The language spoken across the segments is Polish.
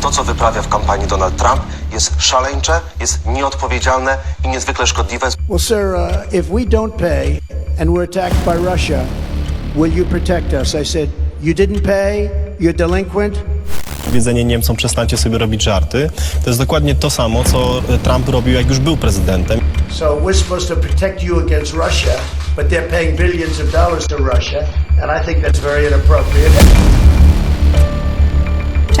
To, co wyprawia w kampanii Donald Trump, jest szaleńcze, jest nieodpowiedzialne i niezwykle szkodliwe. Well, sir, uh, if we don't pay and we're attacked by Russia, will you protect us? I said, You didn't pay, you're delinquent. Powiedzenie Niemcom przestańcie sobie robić żarty, to jest dokładnie to samo, co Trump robił, jak już był prezydentem. So we're supposed to protect you against Russia, but they're paying billions of dollars to Russia, and I think that's very inappropriate.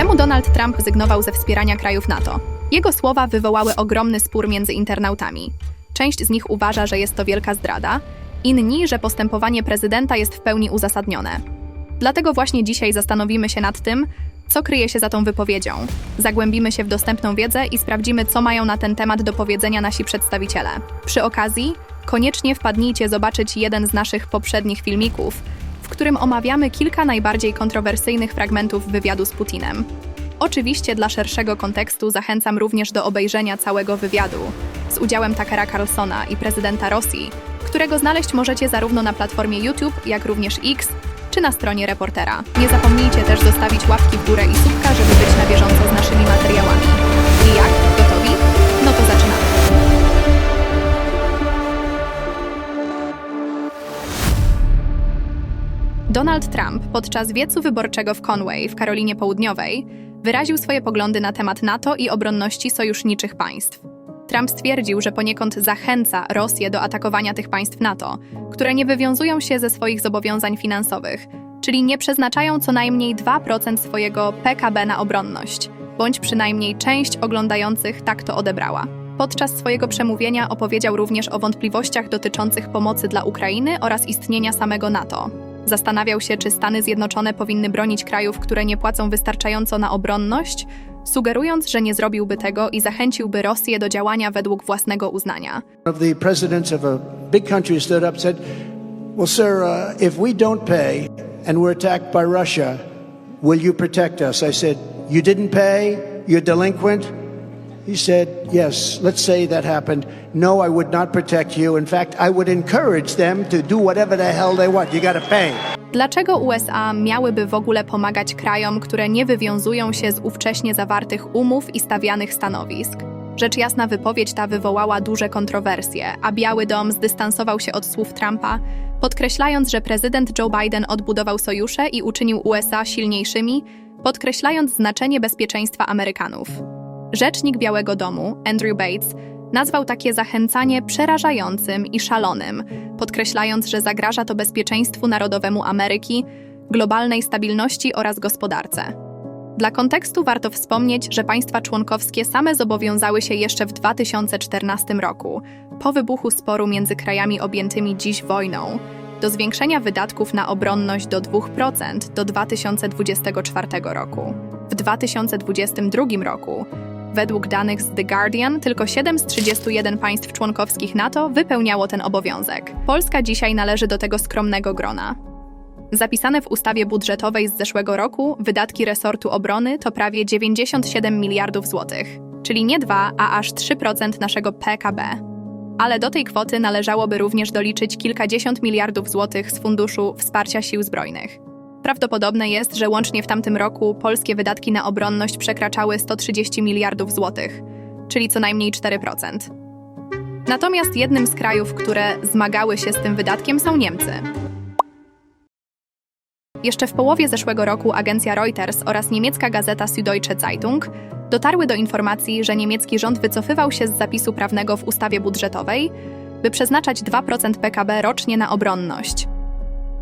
Czemu Donald Trump rezygnował ze wspierania krajów NATO? Jego słowa wywołały ogromny spór między internautami. Część z nich uważa, że jest to wielka zdrada, inni, że postępowanie prezydenta jest w pełni uzasadnione. Dlatego właśnie dzisiaj zastanowimy się nad tym, co kryje się za tą wypowiedzią. Zagłębimy się w dostępną wiedzę i sprawdzimy, co mają na ten temat do powiedzenia nasi przedstawiciele. Przy okazji, koniecznie wpadnijcie zobaczyć jeden z naszych poprzednich filmików, którym omawiamy kilka najbardziej kontrowersyjnych fragmentów wywiadu z Putinem. Oczywiście dla szerszego kontekstu zachęcam również do obejrzenia całego wywiadu z udziałem Takera Carlsona i prezydenta Rosji, którego znaleźć możecie zarówno na platformie YouTube, jak również X, czy na stronie reportera. Nie zapomnijcie też zostawić łapki w górę i subka, żeby być na bieżąco z naszymi materiałami. I jak? Donald Trump podczas wiecu wyborczego w Conway w Karolinie Południowej wyraził swoje poglądy na temat NATO i obronności sojuszniczych państw. Trump stwierdził, że poniekąd zachęca Rosję do atakowania tych państw NATO, które nie wywiązują się ze swoich zobowiązań finansowych, czyli nie przeznaczają co najmniej 2% swojego PKB na obronność, bądź przynajmniej część oglądających tak to odebrała. Podczas swojego przemówienia opowiedział również o wątpliwościach dotyczących pomocy dla Ukrainy oraz istnienia samego NATO. Zastanawiał się, czy Stany Zjednoczone powinny bronić krajów, które nie płacą wystarczająco na obronność, sugerując, że nie zrobiłby tego i zachęciłby Rosję do działania według własnego uznania. The presidents of a big country stood up and said, Well, sir, uh, if we don't pay and we're attacked by Russia, will you protect us? I said, You didn't pay, you're delinquent. He said, Yes, let's say that happened. No, I would not protect you. In fact, I would encourage them to do whatever the hell they want. You got to pay. Dlaczego USA miałyby w ogóle pomagać krajom, które nie wywiązują się z ówcześnie zawartych umów i stawianych stanowisk? Rzecz jasna, wypowiedź ta wywołała duże kontrowersje, a Biały Dom zdystansował się od słów Trumpa, podkreślając, że prezydent Joe Biden odbudował sojusze i uczynił USA silniejszymi, podkreślając znaczenie bezpieczeństwa Amerykanów. Rzecznik Białego Domu, Andrew Bates, nazwał takie zachęcanie przerażającym i szalonym, podkreślając, że zagraża to bezpieczeństwu narodowemu Ameryki, globalnej stabilności oraz gospodarce. Dla kontekstu warto wspomnieć, że państwa członkowskie same zobowiązały się jeszcze w 2014 roku, po wybuchu sporu między krajami objętymi dziś wojną, do zwiększenia wydatków na obronność do 2% do 2024 roku. W 2022 roku Według danych z The Guardian, tylko 7 z 31 państw członkowskich NATO wypełniało ten obowiązek. Polska dzisiaj należy do tego skromnego grona. Zapisane w ustawie budżetowej z zeszłego roku wydatki resortu obrony to prawie 97 miliardów złotych, czyli nie 2, a aż 3% naszego PKB. Ale do tej kwoty należałoby również doliczyć kilkadziesiąt miliardów złotych z Funduszu Wsparcia Sił Zbrojnych. Prawdopodobne jest, że łącznie w tamtym roku polskie wydatki na obronność przekraczały 130 miliardów złotych, czyli co najmniej 4%. Natomiast jednym z krajów, które zmagały się z tym wydatkiem są Niemcy. Jeszcze w połowie zeszłego roku agencja Reuters oraz niemiecka gazeta Süddeutsche Zeitung dotarły do informacji, że niemiecki rząd wycofywał się z zapisu prawnego w ustawie budżetowej, by przeznaczać 2% PKB rocznie na obronność.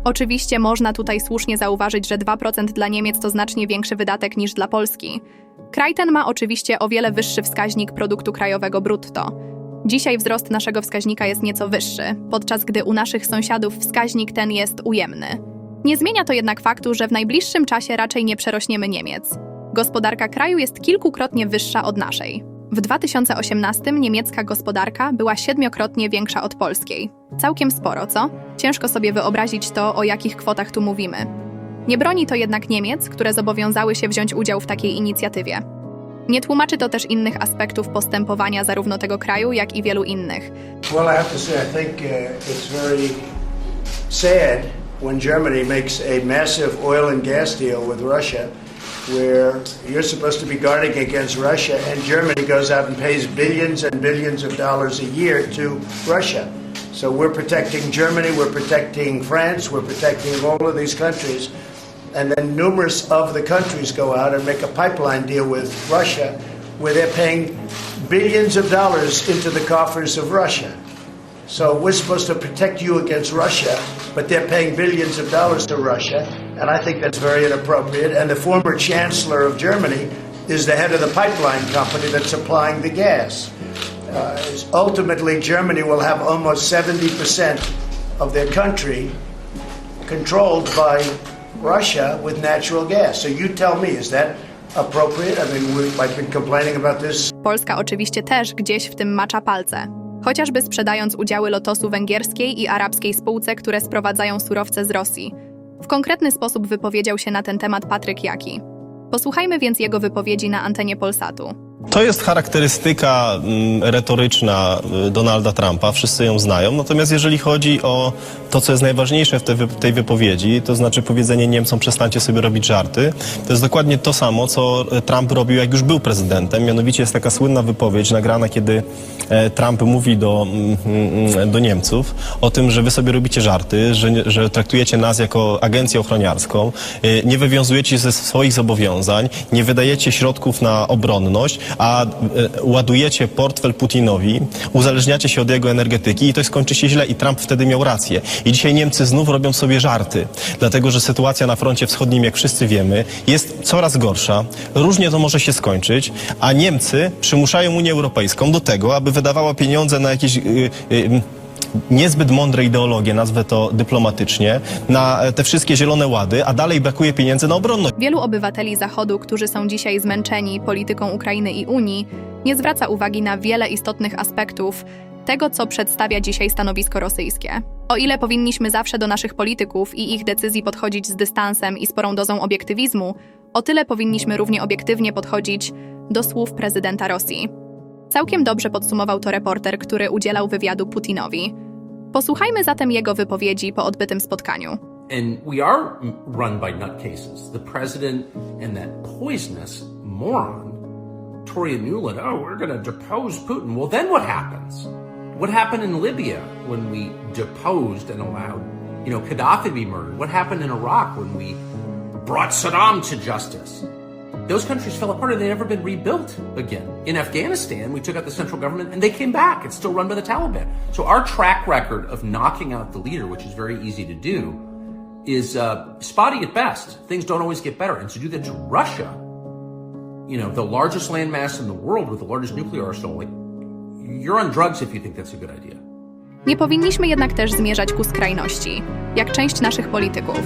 Oczywiście można tutaj słusznie zauważyć, że 2% dla Niemiec to znacznie większy wydatek niż dla Polski. Kraj ten ma oczywiście o wiele wyższy wskaźnik produktu krajowego brutto. Dzisiaj wzrost naszego wskaźnika jest nieco wyższy, podczas gdy u naszych sąsiadów wskaźnik ten jest ujemny. Nie zmienia to jednak faktu, że w najbliższym czasie raczej nie przerośniemy Niemiec. Gospodarka kraju jest kilkukrotnie wyższa od naszej. W 2018 niemiecka gospodarka była siedmiokrotnie większa od polskiej. Całkiem sporo, co? Ciężko sobie wyobrazić to, o jakich kwotach tu mówimy. Nie broni to jednak Niemiec, które zobowiązały się wziąć udział w takiej inicjatywie. Nie tłumaczy to też innych aspektów postępowania zarówno tego kraju, jak i wielu innych. Well, I have to say, I think uh, it's very sad when Germany makes a massive oil and gas deal with Russia where you're supposed to be guarding against Russia, and Germany goes out and pays billions and billions of dollars a year to Russia. So we're protecting Germany, we're protecting France, we're protecting all of these countries. And then numerous of the countries go out and make a pipeline deal with Russia where they're paying billions of dollars into the coffers of Russia. So we're supposed to protect you against Russia, but they're paying billions of dollars to Russia, and I think that's very inappropriate. And the former chancellor of Germany is the head of the pipeline company that's supplying the gas. Uh, ultimately, Germany will have almost 70% of their country controlled by Russia with natural gas. So you tell me, is that appropriate? I mean, I've been complaining about this Polska oczywiście też gdzieś w tym macza palce. Chociażby sprzedając udziały lotosu węgierskiej i arabskiej spółce, które sprowadzają surowce z Rosji. W konkretny sposób wypowiedział się na ten temat Patryk Jaki. Posłuchajmy więc jego wypowiedzi na antenie Polsatu. To jest charakterystyka mm, retoryczna y, Donalda Trumpa, wszyscy ją znają. Natomiast jeżeli chodzi o to, co jest najważniejsze w tej, wy- tej wypowiedzi, to znaczy powiedzenie Niemcom przestańcie sobie robić żarty, to jest dokładnie to samo, co e, Trump robił, jak już był prezydentem. Mianowicie jest taka słynna wypowiedź nagrana, kiedy e, Trump mówi do, mm, mm, do Niemców o tym, że wy sobie robicie żarty, że, że traktujecie nas jako agencję ochroniarską, e, nie wywiązujecie się ze swoich zobowiązań, nie wydajecie środków na obronność, a e, ładujecie portfel Putinowi, uzależniacie się od jego energetyki i to skończy się źle i Trump wtedy miał rację. I dzisiaj Niemcy znów robią sobie żarty, dlatego że sytuacja na froncie wschodnim, jak wszyscy wiemy, jest coraz gorsza, różnie to może się skończyć, a Niemcy przymuszają Unię Europejską do tego, aby wydawała pieniądze na jakieś... Yy, yy, niezbyt mądre ideologie, nazwę to dyplomatycznie, na e, te wszystkie zielone łady, a dalej brakuje pieniędzy na obronność. Wielu obywateli Zachodu, którzy są dzisiaj zmęczeni polityką Ukrainy i Unii, nie zwraca uwagi na wiele istotnych aspektów tego, co przedstawia dzisiaj stanowisko rosyjskie. O ile powinniśmy zawsze do naszych polityków i ich decyzji podchodzić z dystansem i sporą dozą obiektywizmu, o tyle powinniśmy równie obiektywnie podchodzić do słów prezydenta Rosji. Całkiem dobrze podsumował to reporter, który udzielał wywiadu Putinowi. Posłuchajmy zatem jego wypowiedzi po odbytym spotkaniu. And we are run by nutcases. The president and that poisonous moron, Toria Nuland, oh, we're going to depose Putin. Well, then what happens? What happened in Libya when we deposed and allowed, you know, Gaddafi to be murdered? What happened in Iraq when we brought Saddam to justice? Those countries fell apart and they've never been rebuilt again. In Afghanistan, we took out the central government and they came back. It's still run by the Taliban. So our track record of knocking out the leader, which is very easy to do, is uh, spotty at best. Things don't always get better. And to do that to Russia, you know, the largest landmass in the world with the largest nuclear arsenal, like, you're on drugs if you think that's a good idea. Nie powinniśmy jednak też zmierzać ku skrajności, jak część naszych polityków.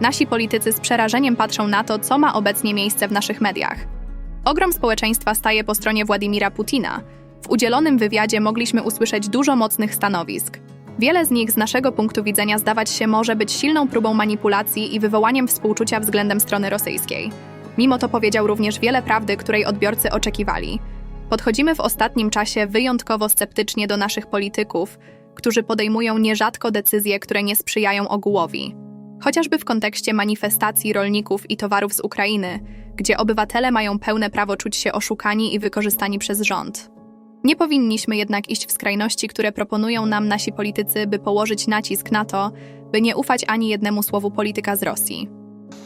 Nasi politycy z przerażeniem patrzą na to, co ma obecnie miejsce w naszych mediach. Ogrom społeczeństwa staje po stronie Władimira Putina. W udzielonym wywiadzie mogliśmy usłyszeć dużo mocnych stanowisk. Wiele z nich z naszego punktu widzenia zdawać się może być silną próbą manipulacji i wywołaniem współczucia względem strony rosyjskiej. Mimo to powiedział również wiele prawdy, której odbiorcy oczekiwali. Podchodzimy w ostatnim czasie wyjątkowo sceptycznie do naszych polityków, którzy podejmują nierzadko decyzje, które nie sprzyjają ogółowi. Chociażby w kontekście manifestacji rolników i towarów z Ukrainy, gdzie obywatele mają pełne prawo czuć się oszukani i wykorzystani przez rząd. Nie powinniśmy jednak iść w skrajności, które proponują nam nasi politycy, by położyć nacisk na to, by nie ufać ani jednemu słowu polityka z Rosji.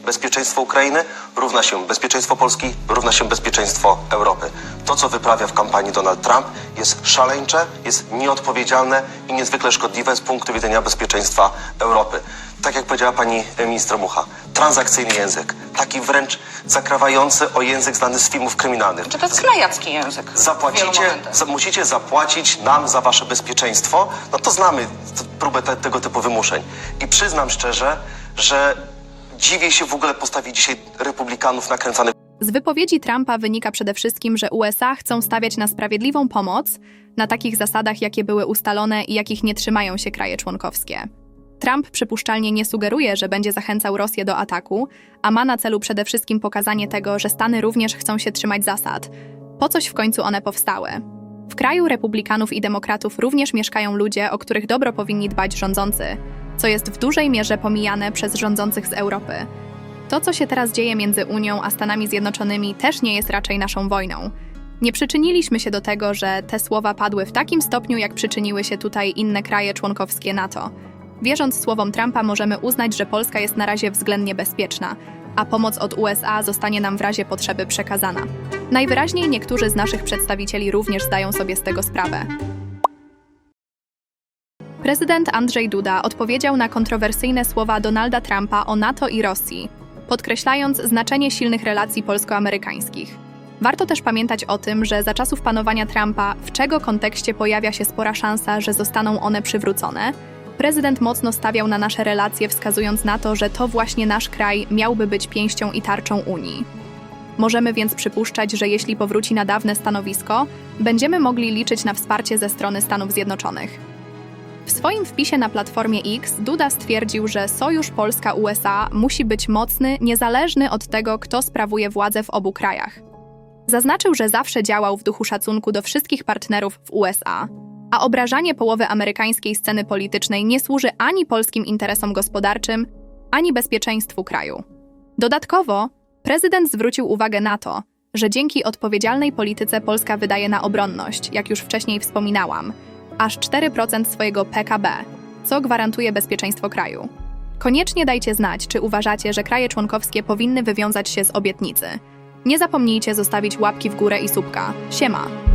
Bezpieczeństwo Ukrainy równa się bezpieczeństwo Polski, równa się bezpieczeństwo Europy. To, co wyprawia w kampanii Donald Trump, jest szaleńcze, jest nieodpowiedzialne i niezwykle szkodliwe z punktu widzenia bezpieczeństwa Europy. Tak jak powiedziała pani minister Mucha, transakcyjny język, taki wręcz zakrawający o język znany z filmów kryminalnych. Czy to jest knajacki język? Zapłacicie, za, musicie zapłacić nam za wasze bezpieczeństwo, no to znamy próbę te, tego typu wymuszeń. I przyznam szczerze, że dziwię się w ogóle postawi dzisiaj republikanów nakręcanych Z wypowiedzi Trumpa wynika przede wszystkim, że USA chcą stawiać na sprawiedliwą pomoc na takich zasadach, jakie były ustalone i jakich nie trzymają się kraje członkowskie. Trump przypuszczalnie nie sugeruje, że będzie zachęcał Rosję do ataku, a ma na celu przede wszystkim pokazanie tego, że Stany również chcą się trzymać zasad. Po coś w końcu one powstały. W kraju republikanów i demokratów również mieszkają ludzie, o których dobro powinni dbać rządzący, co jest w dużej mierze pomijane przez rządzących z Europy. To, co się teraz dzieje między Unią a Stanami Zjednoczonymi, też nie jest raczej naszą wojną. Nie przyczyniliśmy się do tego, że te słowa padły w takim stopniu, jak przyczyniły się tutaj inne kraje członkowskie NATO. Wierząc słowom Trumpa, możemy uznać, że Polska jest na razie względnie bezpieczna, a pomoc od USA zostanie nam w razie potrzeby przekazana. Najwyraźniej niektórzy z naszych przedstawicieli również zdają sobie z tego sprawę. Prezydent Andrzej Duda odpowiedział na kontrowersyjne słowa Donalda Trumpa o NATO i Rosji, podkreślając znaczenie silnych relacji polsko-amerykańskich. Warto też pamiętać o tym, że za czasów panowania Trumpa, w czego kontekście pojawia się spora szansa, że zostaną one przywrócone, prezydent mocno stawiał na nasze relacje, wskazując na to, że to właśnie nasz kraj miałby być pięścią i tarczą Unii. Możemy więc przypuszczać, że jeśli powróci na dawne stanowisko, będziemy mogli liczyć na wsparcie ze strony Stanów Zjednoczonych. W swoim wpisie na platformie X Duda stwierdził, że sojusz Polska-USA musi być mocny, niezależny od tego, kto sprawuje władzę w obu krajach. Zaznaczył, że zawsze działał w duchu szacunku do wszystkich partnerów w USA, a obrażanie połowy amerykańskiej sceny politycznej nie służy ani polskim interesom gospodarczym, ani bezpieczeństwu kraju. Dodatkowo, prezydent zwrócił uwagę na to, że dzięki odpowiedzialnej polityce Polska wydaje na obronność, jak już wcześniej wspominałam, aż 4% swojego PKB, co gwarantuje bezpieczeństwo kraju. Koniecznie dajcie znać, czy uważacie, że kraje członkowskie powinny wywiązać się z obietnicy. Nie zapomnijcie zostawić łapki w górę i subka. Siema!